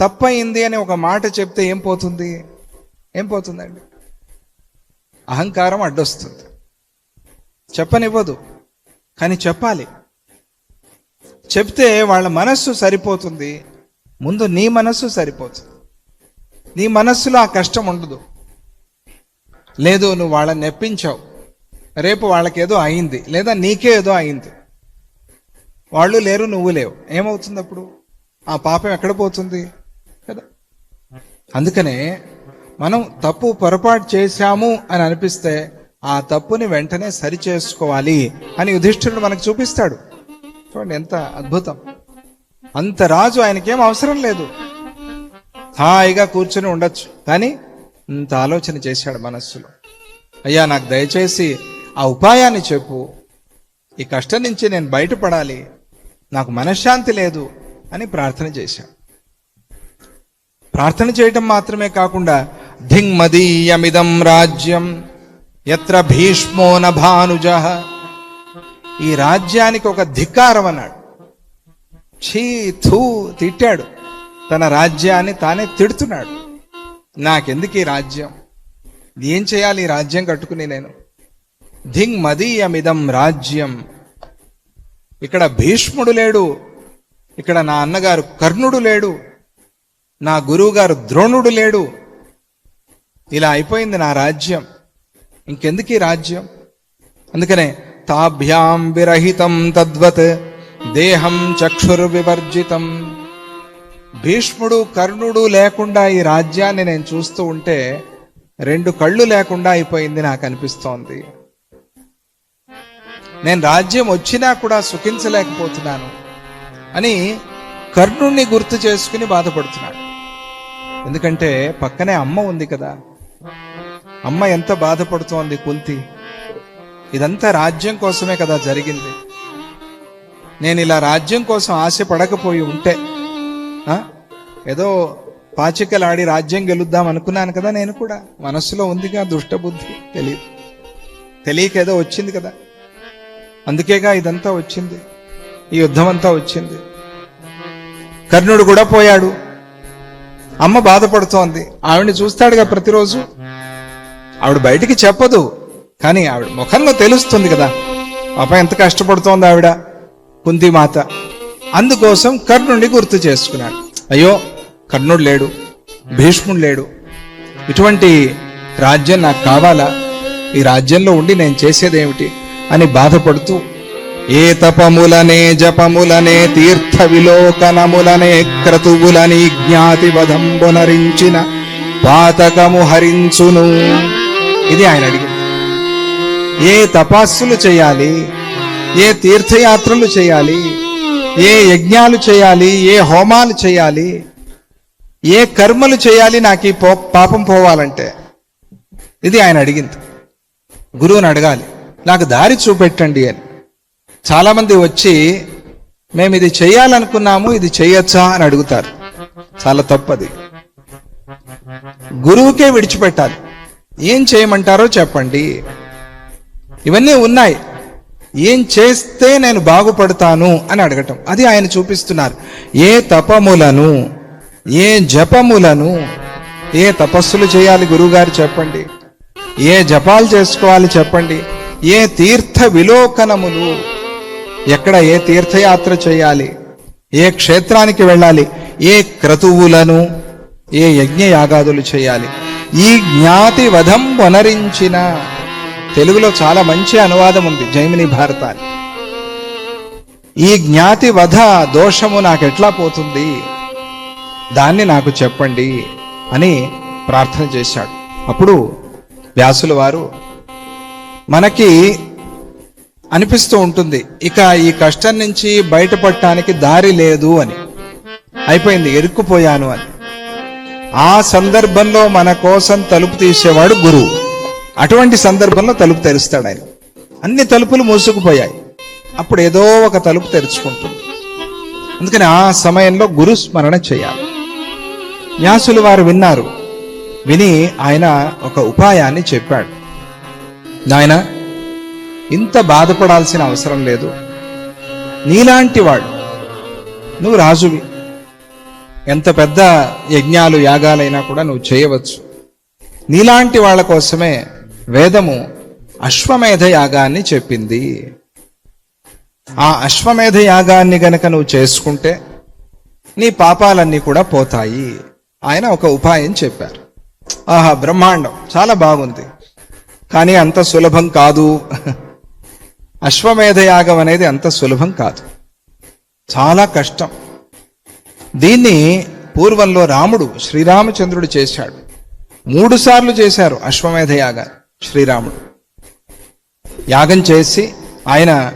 తప్పయింది అని ఒక మాట చెప్తే ఏం పోతుంది? ఏం పోతుందండి? అహంకారం అడ్డొస్తుంది. చెప్పనివ్వదు కానీ చెప్పాలి. చెప్తే వాళ్ళ మనస్సు సరిపోతుంది ముందు నీ మనస్సు సరిపోతుంది. నీ మనస్సులో ఆ కష్టం ఉండదు. లేదు నువ్వు వాళ్ళని నెప్పించావు. రేపు వాళ్ళకేదో అయింది లేదా నీకే ఏదో అయింది. వాళ్ళు లేరు నువ్వు లేవు. ఏమవుతుంది అప్పుడు? ఆ పాపం ఎక్కడ పోతుంది? కదా? అందుకనే మనం తప్పు పొరపాటు చేశాము అని అనిపిస్తే ఆ తప్పుని వెంటనే సరి చేసుకోవాలి అని యుధిష్ఠిరుడు మనకు చూపిస్తాడు. చూడండి ఎంత అద్భుతం. అంత రాజు ఆయనకేం అవసరం లేదు. హాయిగా కూర్చొని ఉండొచ్చు. కానీ ఇంత ఆలోచన చేశాడు మనస్సులో. అయ్యా నాకు దయచేసి ఆ ఉపాయాన్ని చెప్పు. ఈ కష్టం నుంచి నేను బయటపడాలి. నాకు మనశ్శాంతి లేదు అని ప్రార్థన చేశాడు. ప్రార్థన చేయటం మాత్రమే కాకుండా ధింగ్మదీయమిదం రాజ్యం ఎత్ర భీష్మో న భానుజ ఈ రాజ్యానికి ఒక ధిక్కారం అన్నాడు. ఛీ థూ తిట్టాడు. తన రాజ్యాన్ని తానే తిడుతున్నాడు. నాకెందుకు ఈ రాజ్యం? ఏం చేయాలి ఈ రాజ్యం కట్టుకుని నేను? ధింగ్ మదీయమిదం రాజ్యం. ఇక్కడ భీష్ముడు లేడు. ఇక్కడ నా అన్నగారు కర్ణుడు లేడు. నా గురువుగారు ద్రోణుడు లేడు. ఇలా అయిపోయింది నా రాజ్యం. ఇంకెందుకు ఈ రాజ్యం? అందుకనే తాభ్యాం విరహితం తద్వత్ దేహం చక్షుర్వివర్జితం. భీష్ముడు కర్ణుడు లేకుండా ఈ రాజ్యాన్ని నేను చూస్తూ ఉంటే రెండు కళ్ళు లేకుండా అయిపోయింది నాకు అనిపిస్తోంది. నేను రాజ్యం వచ్చినా కూడా సుఖించలేకపోతున్నాను అని కర్ణుణ్ణి గుర్తు చేసుకుని బాధపడుతున్నాడు. ఎందుకంటే పక్కనే అమ్మ ఉంది కదా. అమ్మ ఎంత బాధపడుతోంది కుంతి ఇదంతా రాజ్యం కోసమే కదా జరిగింది. నేను ఇలా రాజ్యం కోసం ఆశపడకపోయి ఉంటే ఆ? ఏదో పాచికలాడి రాజ్యం గెలుద్దాం అనుకున్నాను కదా నేను కూడా. మనసులో ఉందిగా దుష్టబుద్ధి తెలియదు. తెలియక ఏదో వచ్చింది కదా. అందుకేగా ఇదంతా వచ్చింది. ఈ యుద్ధం అంతా వచ్చింది. కర్ణుడు కూడా పోయాడు. అమ్మ బాధపడుతోంది. ఆవిడని చూస్తాడుగా ప్రతిరోజు. ఆవిడ బయటికి చెప్పదు కానీ ఆవిడ ముఖంలో తెలుస్తుంది కదా. పాప ఎంత కష్టపడుతోంది ఆవిడ కుంతిమాత. అందుకోసం కర్ణుడిని గుర్తు చేసుకున్నాడు. అయ్యో కర్ణుడు లేడు భీష్ముడు లేడు. ఇటువంటి రాజ్యం నాకు కావాలా? ఈ రాజ్యంలో ఉండి నేను చేసేదేమిటి? అని బాధపడుతూ ఏ తపములనే జపములనే తీర్థ విలోకనములనే క్రతువులని జ్ఞాతి వదంబునరించిన పాతకము హరించును. ఇది ఆయన అడిగింది. ఏ తపస్సులు చేయాలి? ఏ తీర్థయాత్రలు చేయాలి? ఏ యజ్ఞాలు చేయాలి? ఏ హోమాలు చేయాలి? ఏ కర్మలు చేయాలి? నాకు ఈ పో పాపం పోవాలంటే. ఇది ఆయన అడిగింది. గురువుని అడగాలి. నాకు దారి చూపెట్టండి అని. చాలామంది వచ్చి మేము ఇది చేయాలనుకున్నాము ఇది చేయొచ్చా? అని అడుగుతారు. చాలా తప్పది. గురువుకే విడిచిపెట్టాలి. ఏం చేయమంటారో చెప్పండి. ఇవన్నీ ఉన్నాయి. ఏం చేస్తే నేను బాగుపడతాను అని అడగటం. అది ఆయన చూపిస్తున్నారు. ఏ తపములను ఏ జపములను ఏ తపస్సులు చేయాలి గురువుగారు చెప్పండి. ఏ జపాలు చేసుకోవాలి చెప్పండి. ఏ తీర్థ విలోకనములు ఎక్కడ ఏ తీర్థయాత్ర చేయాలి? ఏ క్షేత్రానికి వెళ్ళాలి? ఏ క్రతువులను ఏ యజ్ఞ యాగాదులు చేయాలి? ఈ జ్ఞాతి వధం వనరించిన తెలుగులో చాలా మంచి అనువాదం ఉంది జైమిని భారతాన్ని. ఈ జ్ఞాతి వధ దోషము నాకు ఎట్లా పోతుంది? దాన్ని నాకు చెప్పండి అని ప్రార్థన చేశాడు. అప్పుడు వ్యాసుల వారు మనకి అనిపిస్తూ ఉంటుంది. ఇక ఈ కష్టం నుంచి బయటపడటానికి దారి లేదు అని. అయిపోయింది ఎరుక్కుపోయాను అని. ఆ సందర్భంలో మన కోసం తలుపు తీసేవాడు గురువు. అటువంటి సందర్భంలో తలుపు తెరుస్తాడు ఆయన. అన్ని తలుపులు మూసుకుపోయాయి. అప్పుడు ఏదో ఒక తలుపు తెరుచుకుంటుంది. అందుకని ఆ సమయంలో గురు స్మరణ చేయాలి. వ్యాసులు వారు విన్నారు. విని ఆయన ఒక ఉపాయాన్ని చెప్పాడు. నాయన ఇంత బాధపడాల్సిన అవసరం లేదు. నీలాంటి వాడు. నువ్వు రాజువి. ఎంత పెద్ద యజ్ఞాలు యాగాలైనా కూడా నువ్వు చేయవచ్చు. నీలాంటి వాళ్ళ కోసమే వేదము అశ్వమేధ యాగాన్ని చెప్పింది. ఆ అశ్వమేధ యాగాన్ని గనక నువ్వు చేసుకుంటే నీ పాపాలన్నీ కూడా పోతాయి. ఆయన ఒక ఉపాయం చెప్పారు. ఆహా బ్రహ్మాండం. చాలా బాగుంది. కానీ అంత సులభం కాదు. అశ్వమేధ యాగం అనేది అంత సులభం కాదు. చాలా కష్టం. దీన్ని పూర్వంలో రాముడు శ్రీరామచంద్రుడు చేశాడు. మూడు సార్లు చేశారు అశ్వమేధ యాగాన్ని శ్రీరాముడు. యాగం చేసి ఆయన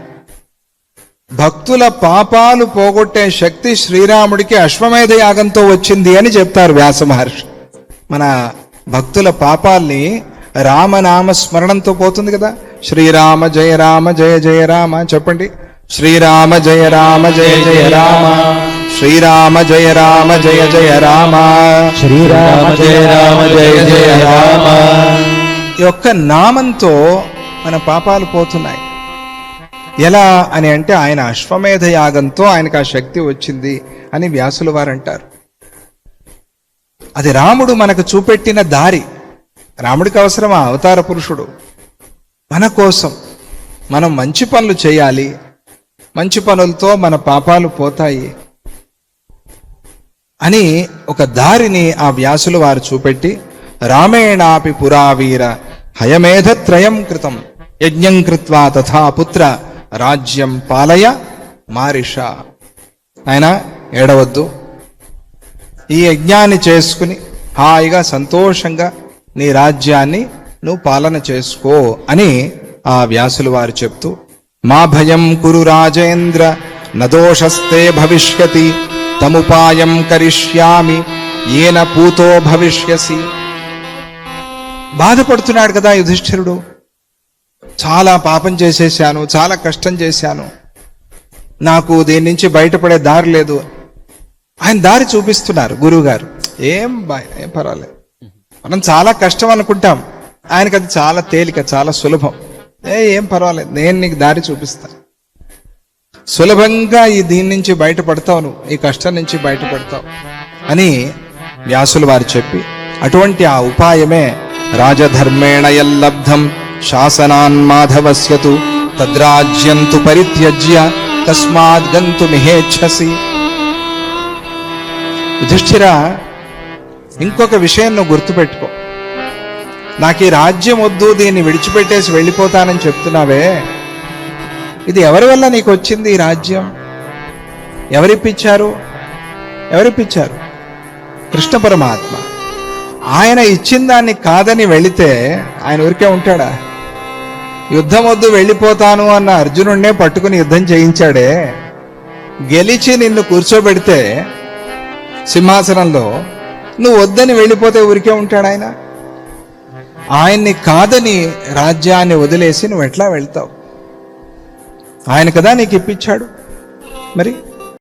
భక్తుల పాపాలు పోగొట్టే శక్తి శ్రీరాముడికి అశ్వమేధ యాగంతో వచ్చింది అని చెప్తారు వ్యాస మహర్షి. మన భక్తుల పాపాల్ని రామనామ స్మరణంతో పోతుంది కదా. శ్రీరామ జయ రామ జయ జయ రామ. చెప్పండి. శ్రీరామ జయ రామ జయ జయ రామ. శ్రీరామ జయ రామ జయ జయ రామ. శ్రీరామ జయ రామ జయ జయ రామ. ఈ యొక్క నామంతో మన పాపాలు పోతున్నాయి. ఎలా అని అంటే ఆయన అశ్వమేధ యాగంతో ఆయనకు ఆ శక్తి వచ్చింది అని వ్యాసుల వారు అంటారు అది రాముడు మనకు చూపెట్టిన దారి. రాముడికి అవసరమా? అవతార పురుషుడు. మన కోసం మనం మంచి పనులు చేయాలి. మంచి పనులతో మన పాపాలు పోతాయి అని ఒక దారిని ఆ వ్యాసులు వారు చూపెట్టి రామేణాపి పురావీర హయమేధత్రయం కృతం యజ్ఞం కృత్వా తథా పుత్ర రాజ్యం పాలయ మారిష. ఆయన ఏడవద్దు. ఈ యజ్ఞాన్ని చేసుకుని హాయిగా సంతోషంగా నీ రాజ్యాన్ని నువ్వు పాలన చేసుకో అని ఆ వ్యాసులు వారు చెప్తూ మా భయం కురు రాజేంద్ర నదోషస్తే భవిష్యతి తముపాయం కరిష్యామి ఏన పూతో భవిష్యసి. బాధపడుతున్నాడు కదా యుధిష్ఠిరుడు. చాలా పాపం చేసేసాను చాలా కష్టం చేశాను. నాకు దీని నుంచి బయటపడే దారి లేదు. ఆయన దారి చూపిస్తున్నారు గురువుగారు. ఏం బా- ఏం పర్వాలేదు. మనం చాలా కష్టం అనుకుంటాం. ఆయనకి అది చాలా తేలిక చాలా సులభం. ఏ ఏం పర్వాలేదు. నేను నీకు దారి చూపిస్తాను సులభంగా ఈ దీని నుంచి బయటపడతావు నువ్వు. ఈ కష్టం నుంచి బయటపడతావు. అని వ్యాసులు వారు చెప్పి అటువంటి ఆ ఉపాయమే రాజధర్మేణ యల్లబ్ధం. శాసనాన్ మాధవస్యతు తద్రాజ్యంతు పరిత్యజ్య తస్మాత్ గంతు మిహేచ్ఛసి. యుధిష్ఠిర ఇంకొక విషయం నువ్వు గుర్తుపెట్టుకో. నాకు ఈ రాజ్యం వద్దు దీన్ని విడిచిపెట్టేసి వెళ్ళిపోతానని చెప్తున్నావే. ఇది ఎవరి వల్ల నీకు వచ్చింది ఈ రాజ్యం? ఎవరిప్పించారు ఎవరిప్పించారు కృష్ణ పరమాత్మ. ఆయన ఇచ్చిన దాన్ని కాదని వెళితే ఆయన ఊరికే ఉంటాడా? యుద్ధం వద్దు వెళ్ళిపోతాను అన్న అర్జునుడినే పట్టుకుని యుద్ధం చేయించాడే. గెలిచి నిన్ను కూర్చోబెడితే సింహాసనంలో నువ్వు వద్దని వెళ్ళిపోతే ఊరికే ఉంటాడు ఆయన ఆయన్ని కాదని రాజ్యాన్ని వదిలేసి నువ్వు ఎట్లా వెళ్తావు? ఆయన కదా నీకు ఇప్పించాడు? మరి?